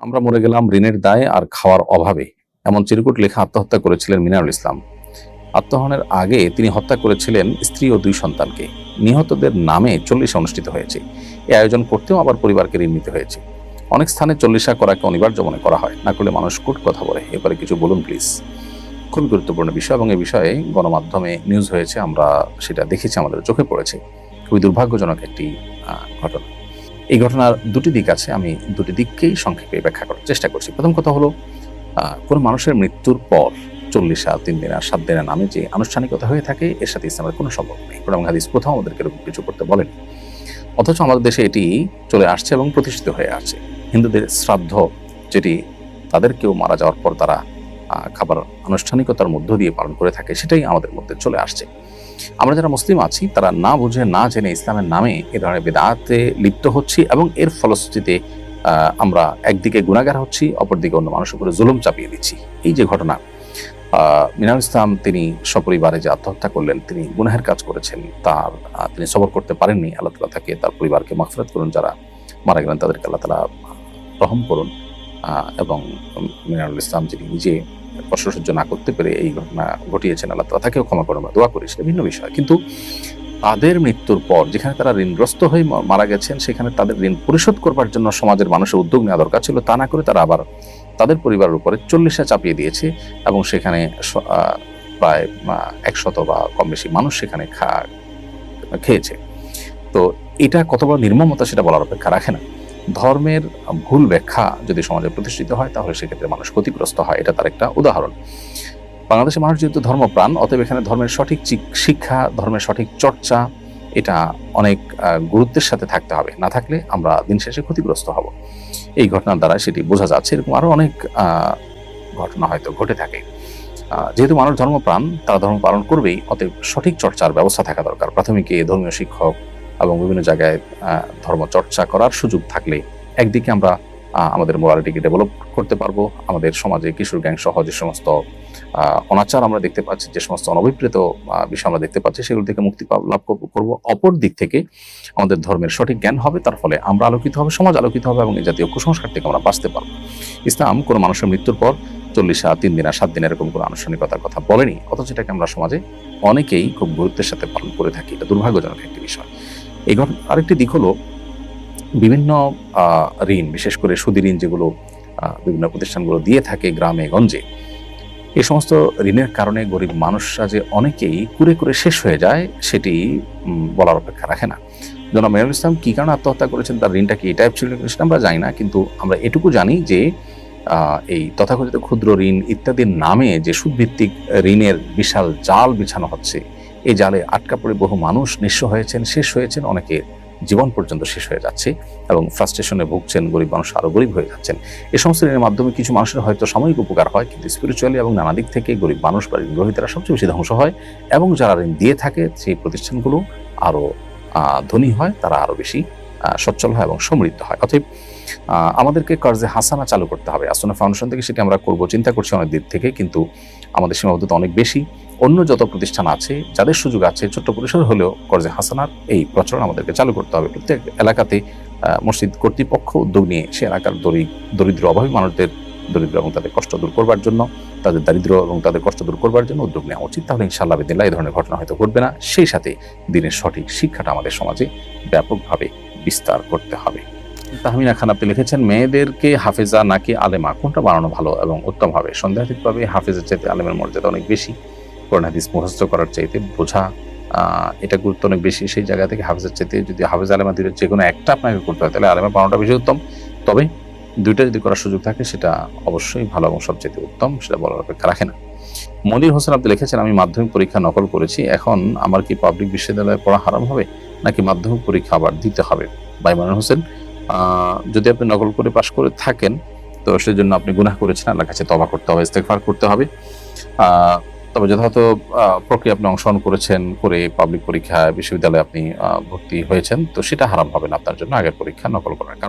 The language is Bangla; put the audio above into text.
আমরা মরে গেলাম ঋণের দায় আর খাওয়ার অভাবে। এমন চিরকুট লেখা আত্মহত্যা করেছিলেন মিনারুল ইসলাম। আত্মহনের আগে তিনি হত্যা করেছিলেন স্ত্রী ও দুই সন্তানকে। নিহতদের নামে চল্লিশা অনুষ্ঠিত হয়েছে। এই আয়োজন করতেও আবার পরিবারকে ঋণ নিতে হয়েছে। অনেক স্থানে চল্লিশা করাকে অনিবার্য মনে করা হয়। না করলে মানুষ কুট কথা বলে। এবারে কিছু বলুন, প্লিজ। খুবই গুরুত্বপূর্ণ বিষয় এবং এই বিষয়ে গণমাধ্যমে নিউজ হয়েছে। আমরা সেটা দেখেছি, আমাদের চোখে পড়েছে। খুবই দুর্ভাগ্যজনক একটি ঘটনা। এই ঘটনার দুটি দিক আছে, আমি দুটি দিককেই সংক্ষেপে ব্যাখ্যা করার চেষ্টা করছি। প্রথম কথা হলো কোনো মানুষের মৃত্যুর পর চল্লিশা তিন দিন আর সাত দিনের নামে যে আনুষ্ঠানিকতা হয়ে থাকে, এর সাথে ইসলামের কোনো সম্পর্ক নেই। কোরআন হাদিস কোথাও আমাদেরকে এরকম কিছু করতে বলেন। অথচ আমাদের দেশে এটি চলে আসছে এবং প্রতিষ্ঠিত হয়ে আসছে। হিন্দুদের শ্রাদ্ধ, যেটি তাদের কেউ মারা যাওয়ার পর তারা খাবার আনুষ্ঠানিকতার মধ্য দিয়ে পালন করে থাকে সেটাই আমাদের মধ্যে চলে আসছে। আমরা যারা মুসলিম আছি তারা না বুঝে না জেনে ইসলামের নামে এ ধরনের বেদাতে লিপ্ত হচ্ছি এবং এর ফলশ্রুতিতে আমরা একদিকে গুণাগার হচ্ছি অপরদিকে অন্য মানুষের উপরে জুলুম চাপিয়ে দিচ্ছি। এই যে ঘটনা আহ, মিনারুল ইসলাম তিনি সপরিবারে যে আত্মহত্যা করলেন তিনি গুনাহের কাজ করেছেন তার তিনি সবর করতে পারেননি আল্লাহ তালা তাকে তার পরিবারকে মাফরাত করুন যারা মারা গেলেন তাদেরকে আল্লাহ তালা রহম করুন। এবং মিনারুল ইসলাম যিনি নিজে কষ্ট না করতে পেরে এই ঘটনা ঘটিয়েছেন আল্লাহ তাকেও ক্ষমা করুন, আমরা দোয়া করি, সেটা ভিন্ন বিষয়। কিন্তু তাদের মৃত্যুর পর যেখানে তারা ঋণগ্রস্ত হয়ে মারা গেছেন, সেখানে তাদের ঋণ পরিশোধ করবার জন্য সমাজের মানুষের উদ্যোগ নেওয়া দরকার ছিল। তা না করে তারা আবার তাদের পরিবারের উপরে চল্লিশা চাপিয়ে দিয়েছে এবং সেখানে প্রায় একশত বা কম বেশি মানুষ সেখানে খা, খেয়েছে। তো এটা কত বড় নির্মমতা সেটা বলার অপেক্ষা রাখে না। ধর্মের ভুল ব্যাখ্যা যদি সমাজে প্রতিষ্ঠিত হয়, তাহলে সেক্ষেত্রে মানুষ ক্ষতিগ্রস্ত হয়। এটা তার একটা উদাহরণ। বাংলাদেশের মানুষ যেহেতু ধর্মপ্রাণ, অতএব এখানে ধর্মের সঠিক শিক্ষা, ধর্মের সঠিক চর্চা, এটা অনেক গুরুত্বের সাথে থাকতে হবে। না থাকলে আমরা দিন শেষে ক্ষতিগ্রস্ত হব। এই ঘটনার দ্বারা সেটি বোঝা যাচ্ছে। এরকম আরও অনেক ঘটনা হয়তো ঘটে থাকে। যেহেতু মানুষ ধর্মপ্রাণ, তারা ধর্ম পালন করবেই, অতএব সঠিক চর্চার ব্যবস্থা থাকা দরকার। প্রাথমিকে ধর্মীয় শিক্ষক এবং বিভিন্ন জায়গায় আহ, ধর্ম চর্চা করার সুযোগ থাকলে একদিকে আমরা আমাদের মোরালিটিকে ডেভেলপ করতে পারব আমাদের সমাজে কিশোর গ্যাং সহ যে সমস্ত অনাচার আমরা দেখতে পাচ্ছি যে সমস্ত অনভিপ্রেত বিষয় আমরা দেখতে পাচ্ছি সেগুলো থেকে মুক্তি লাভ করব অপর দিক থেকে আমাদের ধর্মের সঠিক জ্ঞান হবে তার ফলে আমরা আলোকিত হবে সমাজ আলোকিত হবে এবং এই জাতীয় কুসংস্কার থেকে আমরা বাঁচতে পারব। ইসলাম কোনো মানুষের মৃত্যুর পর চল্লিশা তিন দিন আর সাত দিন এরকম কোনো আনুষ্ঠানিকতার কথা বলেনি অথচ এটাকে আমরা সমাজে অনেকেই খুব গুরুত্বের সাথে পালন করে থাকি। এটা দুর্ভাগ্যজনক একটি বিষয়। এই ঘটনা আরেকটি দিক হলো বিভিন্ন ঋণ, বিশেষ করে সুদী ঋণ যেগুলো বিভিন্ন প্রতিষ্ঠানগুলো দিয়ে থাকে গ্রামে, গঞ্জে, এই সমস্ত ঋণের কারণে গরিব মানুষরা যে অনেকেই কুরে কুরে শেষ হয়ে যায় সেটি বলার অপেক্ষা রাখে না। জনাব মেহরুল ইসলাম কী কারণে আত্মহত্যা করেছেন, তার ঋণটা কি এই টাইপ ছিল সেটা আমরা জানি না, কিন্তু আমরা এটুকু জানি যে এই তথাকথিত ক্ষুদ্র ঋণ ইত্যাদির নামে যে সুদভিত্তিক ঋণের বিশাল জাল বিছানো হচ্ছে এই জালে আটকা পড়ে বহু মানুষ নিঃস্ব হয়েছেন, শেষ হয়েছেন, অনেকে জীবন পর্যন্ত শেষ হয়ে যাচ্ছে এবং ফ্রাস্ট্রেশনে ভুগছেন, গরিব মানুষ আরও গরিব হয়ে যাচ্ছেন। এই সমস্ত ঋণের মাধ্যমে কিছু মানুষের হয়তো সাময়িক উপকার হয়, কিন্তু স্পিরিচুয়ালি এবং নানা দিক থেকে গরিব মানুষ বা ঋণগ্রহীতারা সবচেয়ে বেশি ধ্বংস হয় এবং যারা ঋণ দিয়ে থাকে, সেই প্রতিষ্ঠানগুলো আরও ধনী হয়, তারা আরও বেশি সচ্ছল হয় এবং সমৃদ্ধ হয়। অতএব আমাদেরকে কার্জে হাসানা চালু করতে হবে। আসনা ফাউন্ডেশন থেকে সেটি আমরা করব, চিন্তা করছি অনেক দিক থেকে, কিন্তু আমাদের সীমাবদ্ধতা অনেক বেশি। অন্য যত প্রতিষ্ঠান আছে, যাদের সুযোগ আছে, ছোট্ট পরিসর হলেও কর্জে হাসানার এই প্রচলন আমাদেরকে চালু করতে হবে। প্রত্যেক এলাকাতে মসজিদ কর্তৃপক্ষ উদ্যোগ নিয়ে সে এলাকার দরিদ্র, অভাবী মানুষদের দরিদ্র এবং তাদের কষ্ট দূর করবার জন্য, তাদের দারিদ্র এবং তাদের কষ্ট দূর করবার জন্য উদ্যোগ নেওয়া উচিত। তাহলে ইনশাআল্লাহ বিদিল্লাহ এই ধরনের ঘটনা হয়তো ঘটবে না। সেই সাথে দিনের সঠিক শিক্ষাটা আমাদের সমাজে ব্যাপকভাবে বিস্তার করতে হবে। তাহমিনা খান আপনি লিখেছেন, মেয়েদেরকে হাফেজা নাকি আলেমা? কোনটা বানানো ভালো এবং উত্তম হবে? সন্দেহাতীতভাবে হাফেজের চাইতে আলেমের মর্যাদা অনেক বেশি। কোরআন হাদিস মুখস্থ করার চাইতে বোঝা এটা গুরুত্ব অনেক বেশি। সেই জায়গা থেকে হাফেজের চাইতে যদি হাফেজ আলেমা দুটো যে কোনো একটা আপনাকে করতে হয়, তাহলে আলেমা বানানোটা বেশি উত্তম। তবে দুইটা যদি করার সুযোগ থাকে, সেটা অবশ্যই ভালো এবং সবচেয়ে উত্তম, সেটা বলার অপেক্ষা রাখে না। মনির হোসেন আপনি লিখেছেন, আমি মাধ্যমিক পরীক্ষা নকল করেছি, এখন আমার কি পাবলিক বিশ্ববিদ্যালয়ে পড়া হারাম হবে নাকি মাধ্যমিক পরীক্ষা আবার দিতে হবে? বাইমানুর হোসেন যদি আপনি নকল করে পাশ করে থাকেন, তো সেজন্য আপনি গুনাহ করেছেন আল্লাহ কাছে তবা করতে হবে ইস্তেকফার করতে হবে। তবে যথাযথ প্রক্রিয়া আপনি অংশগ্রহণ করেছেন, করে পাবলিক পরীক্ষা বিশ্ববিদ্যালয়ে আপনি ভর্তি হয়েছেন, তো সেটা হারাম হবে না আপনার জন্য আগের পরীক্ষা নকল করার কারণে।